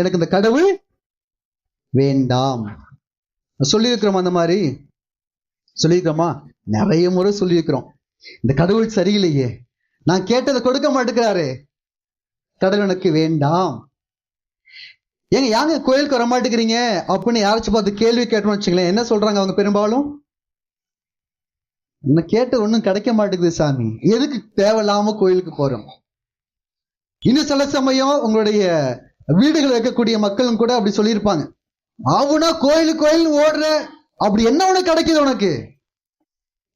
எனக்கு இந்த கடவுள் வேண்டாம். சொல்லியிருக்கிறோம் அந்த மாதிரி? சொல்லியிருக்கிறோமா? நிறைய முறை சொல்லியிருக்கிறோம். இந்த கடவுள் சரியில்லையே. நான் கேட்டதை கொடுக்க மாட்டேங்கிறாரு. கடவுள் எனக்கு வேண்டாம். ஏங்க யாங்க கோயிலுக்கு வர மாட்டேங்கிறீங்க? அப்படின்னு யாராச்சும் பார்த்து கேள்வி கேட்டோம்னு வச்சுங்களேன். என்ன சொல்றாங்க அவங்க பெரும்பாலும்? என்ன கேட்டு ஒண்ணும் கிடைக்க மாட்டேங்குது சாமி. எதுக்கு தேவையில்லாம கோயிலுக்கு போறோம்? இன்னும் சில சமயம் உங்களுடைய வீடுகள் இருக்கக்கூடிய மக்களும் கூட அப்படி சொல்லியிருப்பாங்க. ஆவுனா கோயில் கோயில் ஓடுற அப்படி என்ன உனக்கு கிடைக்குது உனக்கு?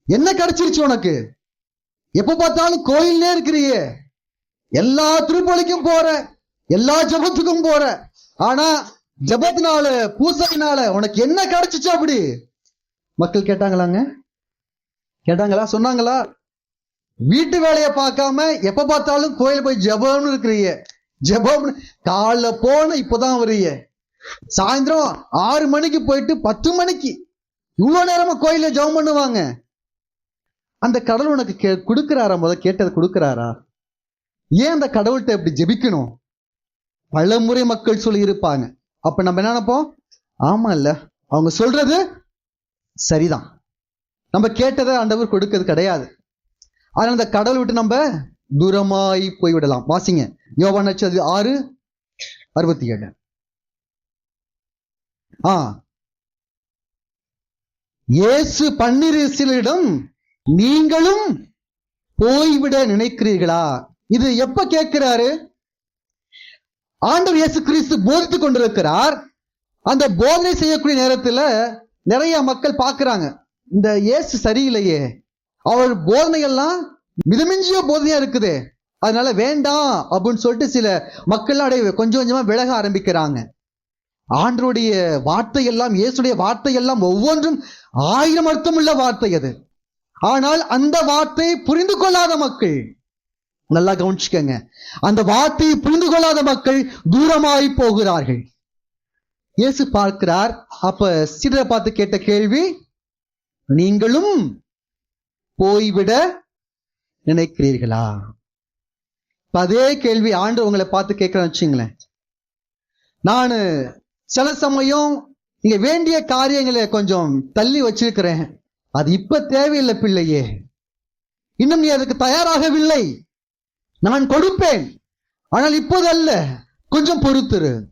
என்ன கிடைச்சிருச்சு உனக்கு? எப்ப பார்த்தாலும் கோயிலே இருக்கிறியே. எல்லா திருப்பலிக்கும் போற எல்லா ஜபத்துக்கும் போற. ஆனா ஜபத்தினால பூசையினால உனக்கு என்ன கிடைச்சிச்சு அப்படி? மக்கள் கேட்டாங்களாங்க? கேட்டாங்களா? சொன்னாங்களா? வீட்டு வேலையை பார்க்காம எப்ப பார்த்தாலும் கோயில் போய் ஜெபம்னு இருக்கிறீங்க ஜெபம்னு காலைல போன இப்பதான் வர்றீங்க. சாயந்தரம் ஆறு மணிக்கு போயிட்டு பத்து மணிக்கு இவ்வளவு நேரமா கோயில ஜெபம் பண்ணுவாங்க. அந்த கடவுள் உனக்கு கே கொடுக்கிறாரா? முத கேட்டதை கொடுக்கிறாரா? ஏன் அந்த கடவுள்கிட்ட இப்படி ஜெபிக்கணும்? பல முறை மக்கள் சொல்லி இருப்பாங்க அப்ப நம்ம என்ன நினைப்போம்? ஆமா இல்ல அவங்க சொல்றது சரிதான். நம்ம கேட்டதை ஆண்டவர் கொடுக்கிறது கிடையாது. ஆனா அந்த கடவுள் விட்டு நம்ம தூரமாய் போய்விடலாம். வாசிங்க. யோவான் நட்சது ஆறு அறுபத்தி ஏழு. ஆ. இயேசு பன்னிருசிலிடம் நீங்களும் போய்விட நினைக்கிறீர்களா? இது எப்ப கேட்கிறாரு? ஆண்டவர் இயேசு கிறிஸ்து போதித்துக் கொண்டிருக்கிறார். அந்த போதனை செய்யக்கூடிய நேரத்துல நிறைய மக்கள் பார்க்கறாங்க. இந்த இயேசு சரியில்லையே. அவர் போதனைகள்லாம் மிதமிஞ்சிய போதனையா இருக்குது. அதனால வேண்டாம் அப்படின்னு சொல்லிட்டு சில மக்கள் அப்படியே கொஞ்சம் கொஞ்சமா விலக ஆரம்பிக்கிறாங்க. ஆண்டருடைய வார்த்தை எல்லாம் இயேசுடைய வார்த்தை எல்லாம் ஒவ்வொன்றும் ஆயிரம் அர்த்தமுள்ள வார்த்தை அது. ஆனால் அந்த வார்த்தையை புரிந்து கொள்ளாத மக்கள் நல்லா கவனிச்சுக்கங்க. அந்த வார்த்தையை புரிந்து கொள்ளாத மக்கள் தூரமாய் போகிறார்கள். இயேசு பார்க்கிறார் அப்ப சீடரை பார்த்து கேட்ட கேள்வி நீங்களும் போய்விட நினைக்கிறீர்களா? அதே கேள்வி ஆண்டு உங்களை பார்த்து கேட்குறேன்னு வச்சுங்களேன். நானு சில சமயம் நீங்க வேண்டிய காரியங்களை கொஞ்சம் தள்ளி வச்சிருக்கிறேன். அது இப்ப தேவையில்லை பிள்ளையே. இன்னும் நீ அதுக்கு தயாராகவில்லை. நான் கொடுப்பேன். ஆனால் இப்போது அல்ல. கொஞ்சம் பொறுத்துரு.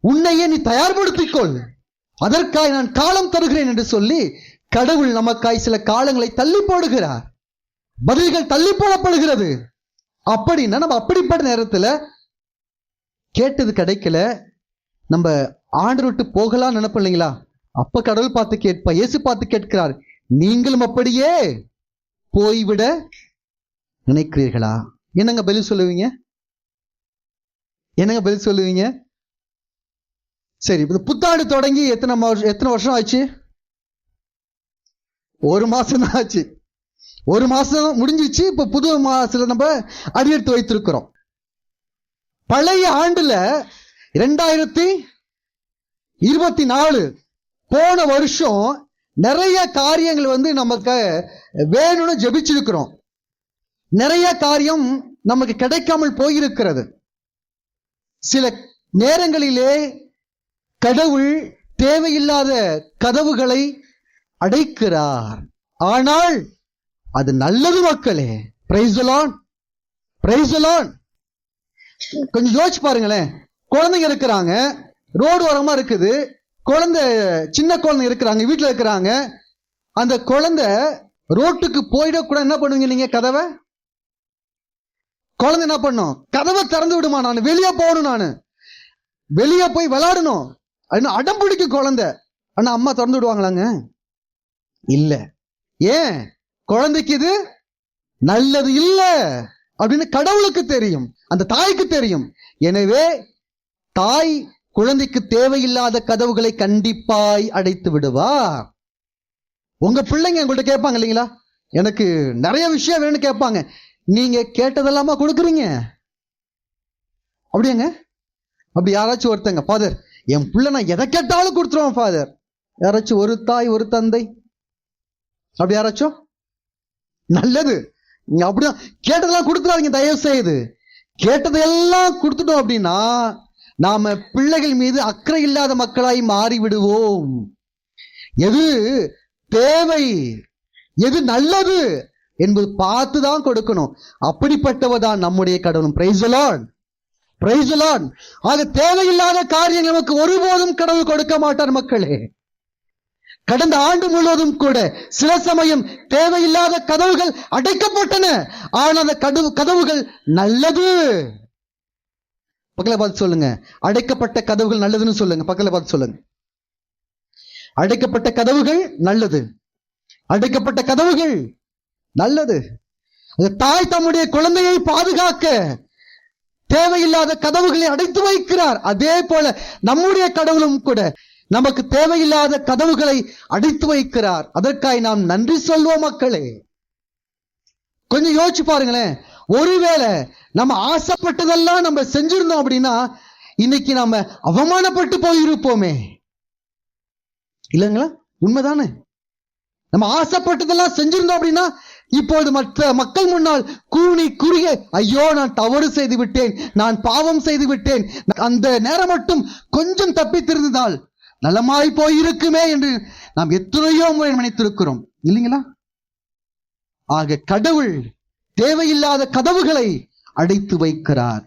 உன்னையே நீ தயார்படுத்திக் கொள் அதற்காய் நான் காலம் தருகிறேன் என்று சொல்லி கடவுள் நமக்காய் சில காலங்களை தள்ளி போடுகிறார். பதில்கள் தள்ளி போடப்படுகிறது. அப்படின்னா நம்ம அப்படிப்பட்ட நேரத்தில் கேட்டது கிடைக்கல. நம்ம ஆண்டு விட்டு போகலாம் நினைப்போம் இல்லைங்களா? அப்ப கடவுள் பார்த்து கேட்பா இயேசு பார்த்து கேட்கிறார். நீங்களும் அப்படியே போய்விட நினைக்கிறீர்களா? என்னங்க பதில் சொல்லுவீங்க? என்னங்க பதில் சொல்லுவீங்க? சரி இப்போ புத்தாண்டு தொடங்கி எத்தனை மா- எத்தனை வருஷம் ஆச்சு? ஒரு மாசம் தான் ஆச்சு. ஒரு மாசம் முடிஞ்சிச்சு இப்ப புது மாசத்துல நம்ம அடியெடுத்து வைத்திருக்கிறோம். பழைய ஆண்டுல ரெண்டாயிரத்தி இருபத்தி நாலு போன வருஷம் நிறைய காரியங்கள் வந்து நமக்கு வேணும்னு ஜெபிச்சிருக்கிறோம். நிறைய காரியம் நமக்கு கிடைக்காமல் போயிருக்கிறது. சில நேரங்களிலே கடவுள் தேவையில்லாத கதவுகளை அடைக்கிறார். ஆனால் அது நல்லது மக்களே. பிரைசலான் பிரைசலான் கொஞ்சம் யோசிச்சு பாருங்களேன். குழந்தைங்க இருக்கிறாங்க. ரோடு ஓரமா இருக்குது. குழந்தை சின்ன குழந்தை இருக்கிறாங்க வீட்டில் இருக்கிறாங்க. அந்த குழந்தை ரோட்டுக்கு போயிடக்கூட என்ன பண்ணுவீங்க நீங்க கதவை? குழந்தை என்ன பண்ணும்? கதவை திறந்து விடுமா நான்? வெளியே போகணும் நான். வெளியே போய் விளையாடணும். அப்படின்னு அடம் பிடிக்கும் குழந்தை. ஆனா அம்மா திறந்து விடுவாங்களாங்க? இல்ல. ஏன்? குழந்தைக்கு இது நல்லது இல்ல அப்படின்னு கடவுளுக்கு தெரியும் அந்த தாய்க்கு தெரியும். எனவே தாய் குழந்தைக்கு தேவையில்லாத கதவுகளை கண்டிப்பாய் அடைத்து விடுவா. உங்க பிள்ளைங்க உங்கள்கிட்ட கேட்பாங்க இல்லைங்களா? எனக்கு நிறைய விஷயம் வேணும்னு கேட்பாங்க. நீங்க கேட்டதெல்லாமா கொடுக்குறீங்க? அப்படியாங்க? அப்படி யாராச்சும் ஒருத்தங்க ஃபாதர் என் பிள்ளை நான் எதை கேட்டாலும் கொடுத்துருவேன் ஃபாதர் யாராச்சும் ஒரு தாய் ஒரு தந்தை? அப்படி யாராச்சும்? நல்லது. நீங்க அப்படிதான் கேட்டதெல்லாம் கொடுத்துறாதீங்க தயவு செய்து கேட்டதெல்லாம் கொடுத்துட்டோம் அப்படின்னா நாம பிள்ளைகள் மீது அக்கறை இல்லாத மக்களாய் மாறிவிடுவோம். எது தேவை எது நல்லது என்பது பார்த்து தான் கொடுக்கணும் அப்படிப்பட்டவதான் நம்முடைய கடவுளும். பிரைசலான் பிரைசலான் ஆக தேவையில்லாத காரியங்கள் நமக்கு ஒருபோதும் கடவுள் கொடுக்க மாட்டார் மக்களே. கடந்த ஆண்டு முழுவதும் கூட சில சமயம் தேவையில்லாத கதவுகள் அடைக்கப்பட்டன. ஆனால் அந்த கதவு கதவுகள் நல்லது. பக்கத்துல பார்த்து சொல்லுங்க. அடைக்கப்பட்ட கதவுகள் நல்லதுன்னு சொல்லுங்க. பக்கத்துல பார்த்து சொல்லுங்க. அடைக்கப்பட்ட கதவுகள் நல்லது. அடைக்கப்பட்ட கதவுகள் நல்லது. அந்த தாய் தம்முடைய குழந்தையை பாதுகாக்க தேவையில்லாத கதவுகளை அடைத்து வைக்கிறார். அதே போல நம்முடைய கடவுளும் கூட நமக்கு தேவையில்லாத கதவுகளை அடைத்து வைக்கிறார். அதற்காய் நாம் நன்றி சொல்வோம் மக்களே. கொஞ்சம் யோசிச்சு பாருங்களேன். ஒருவேளை நம்ம ஆசைப்பட்டதெல்லாம் நம்ம செஞ்சிருந்தோம் அப்படின்னா இன்னைக்கு நாம அவமானப்பட்டு போயிருப்போமே. இல்லைங்களா? உண்மைதானே? நம்ம ஆசைப்பட்டதெல்லாம் செஞ்சிருந்தோம் அப்படின்னா இப்போது மற்ற மக்கள் முன்னால் கூணி குறுகிய ஐயோ நான் தவறு செய்து விட்டேன். நான் பாவம் செய்து விட்டேன். அந்த நேரம் மட்டும் கொஞ்சம் தப்பித்திருந்தால் நலமாய் போயிருக்குமே என்று நாம் எத்தனையோ முறை நினைத்திருக்கிறோம். இல்லைங்களா? ஆக கடவுள் தேவையில்லாத கதவுகளை அடைத்து வைக்கிறார்.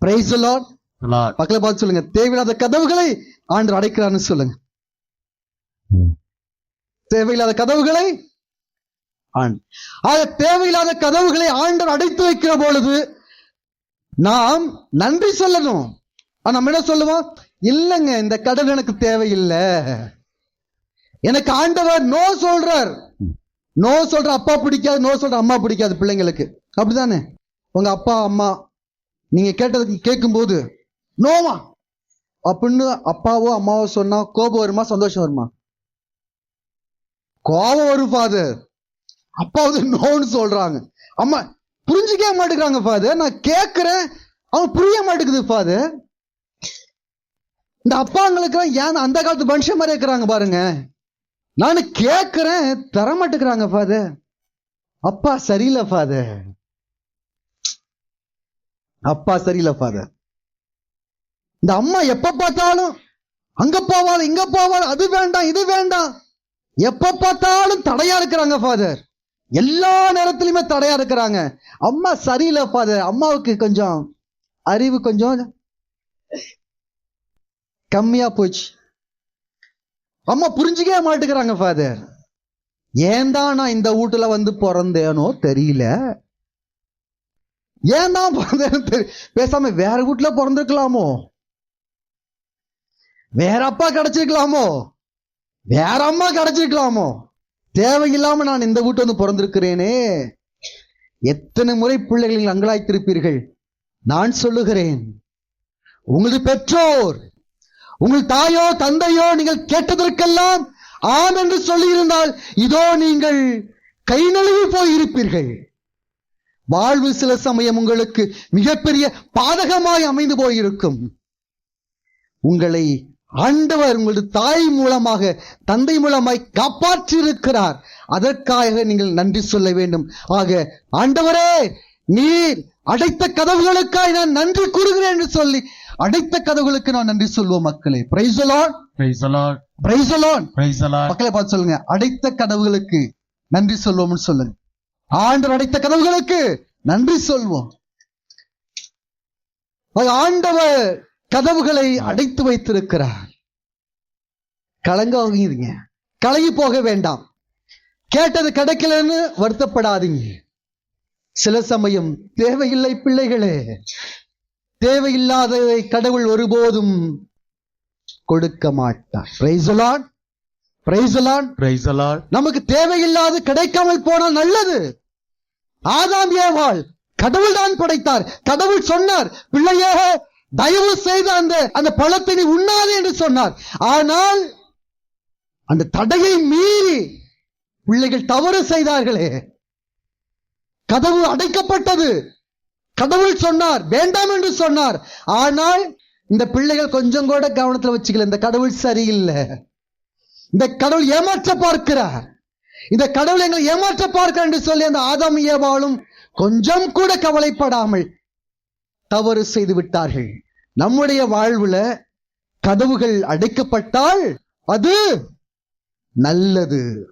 பக்கத்துல பார்த்து சொல்லுங்க. தேவையில்லாத கதவுகளை ஆண்டு அடைக்கிறான்னு சொல்லுங்க. தேவையில்லாத கதவுகளை ஆக தேவையில்லாத கதவுகளை ஆண்டவர் அடைத்து வைக்கிற பொழுது நாம் நன்றி சொல்லணும். நம்ம என்ன சொல்லுவோம்? இல்லைங்க இந்த கடல் எனக்கு தேவையில்லை. எனக்கு ஆண்டவர் நோ சொல்றார். நோ சொல்ற அப்பா பிடிக்காது நோ சொல்ற அம்மா பிடிக்காது பிள்ளைங்களுக்கு. அப்படிதானே? உங்க அப்பா அம்மா நீங்க கேட்டதுக்கு கேட்கும்போது நோவா! அப்படின்னு அப்பாவோ அம்மாவோ சொன்னா கோபம் வருமா சந்தோஷம் வருமா? கோபம் வரும் ஃபாதர் அப்பா வந்து நோன்னு சொல்றாங்க. அம்மா புரிஞ்சுக்கவே மாட்டேங்கிறாங்க ஃபாதர் நான் கேட்கிறேன் அவன் புரிய மாட்டேங்குது ஃபாதர் இந்த அப்பாங்களுக்கு ஏன் அந்த காலத்து மனுஷன் மாதிரி இருக்கிறாங்க பாருங்க. நான் கேட்கிறேன் தர மாட்டேங்கிறாங்க ஃபாதர் அப்பா சரியில்லை ஃபாதர் அப்பா சரியில்லை ஃபாதர் இந்த அம்மா எப்ப பார்த்தாலும் அங்க போவாள் இங்க போவாள் அது வேண்டாம் இது வேண்டாம். எப்ப பார்த்தாலும் தடையா இருக்கிறாங்க ஃபாதர் எல்லா நேரத்திலுமே தடையா இருக்கிறாங்க. அம்மா சரியில்லை ஃபாதர் அம்மாவுக்கு கொஞ்சம் அறிவு கொஞ்சம் கம்மியா போச்சு. அம்மா புரிஞ்சுக்கவே மாட்டுக்கிறாங்க ஃபாதர் ஏன் தான் நான் இந்த வீட்டுல வந்து பிறந்தேனோ தெரியல. ஏன் தான் பிறந்தேன்னு தெரி- பேசாம வேற வீட்டுல பிறந்திருக்கலாமோ? வேற அப்பா கிடைச்சிருக்கலாமோ? வேற அம்மா கிடைச்சிருக்கலாமோ? தேவையில்லாம நான் இந்த வீட்டு வந்து பிறந்திருக்கிறேனே. எத்தனை முறை பிள்ளைகளில் அங்கலாய்த்திருப்பீர்கள்? நான் சொல்லுகிறேன். உங்களது பெற்றோர் உங்கள் தாயோ தந்தையோ நீங்கள் கேட்டதற்கெல்லாம் ஆம் என்று சொல்லியிருந்தால் இதோ நீங்கள் கை நழுவி போயிருப்பீர்கள். வாழ்வு சில சமயம் உங்களுக்கு மிகப்பெரிய பாதகமாய் அமைந்து போயிருக்கும். உங்களை ஆண்டவர் உங்களது தாய் மூலமாக தந்தை மூலமாய் காப்பாற்றியிருக்கிறார். அதற்காக நீங்கள் நன்றி சொல்ல வேண்டும். ஆக ஆண்டவரே நீர் அடைத்த கதவுகளுக்காய் நான் நன்றி கூறுகிறேன் என்று சொல்லி அடைத்த கதவுகளுக்கு நான் நன்றி சொல்வோம் மக்களே. பிரைசலான். பிரைசலான். மக்களை பார்த்து சொல்லுங்க. அடைத்த கதவுகளுக்கு நன்றி சொல்வோம்னு சொல்லுங்க. ஆண்டவர் அடைத்த கதவுகளுக்கு நன்றி சொல்வோம். ஆண்டவர் கதவுகளை அடைத்து வைத்திருக்கிறார். கலங்காதீங்க கலங்கி போக வேண்டாம். கேட்டது கிடைக்கலன்னு வருத்தப்படாதீங்க. சில சமயம் தேவையில்லை பிள்ளைகளே. தேவையில்லாததை கடவுள் ஒருபோதும் கொடுக்க மாட்டார். நமக்கு தேவையில்லாது கிடைக்காமல் போனால் நல்லது. ஆதாம் ஏவாள் கடவுள் தான் படைத்தார். கடவுள் சொன்னார் பிள்ளையே தயவு செய்து அந்த அந்த பழத்தை நீ உண்ணாதே என்று சொன்னார். ஆனால் அந்த தடையை மீறி பிள்ளைகள் தவறு செய்தார்களே. கதவு அடைக்கப்பட்டது. கடவுள் சொன்னார் வேண்டாம் என்று சொன்னார். ஆனால் இந்த பிள்ளைகள் கொஞ்சம் கூட கவனத்துல வச்சுக்கல இந்த கடவுள் சரியில்லை. இந்த கடவுள் ஏமாற்ற பார்க்கிறார். இந்த கடவுள் எங்களை ஏமாற்ற பார்க்கிறார் என்று சொல்லி அந்த ஆதாம் ஏவாளும் கொஞ்சம் கூட கவலைப்படாமல் தவறு செய்து விட்டார்கள். நம்முடைய வாழ்வுல கதவுகள் அடைக்கப்பட்டால் அது நல்லது.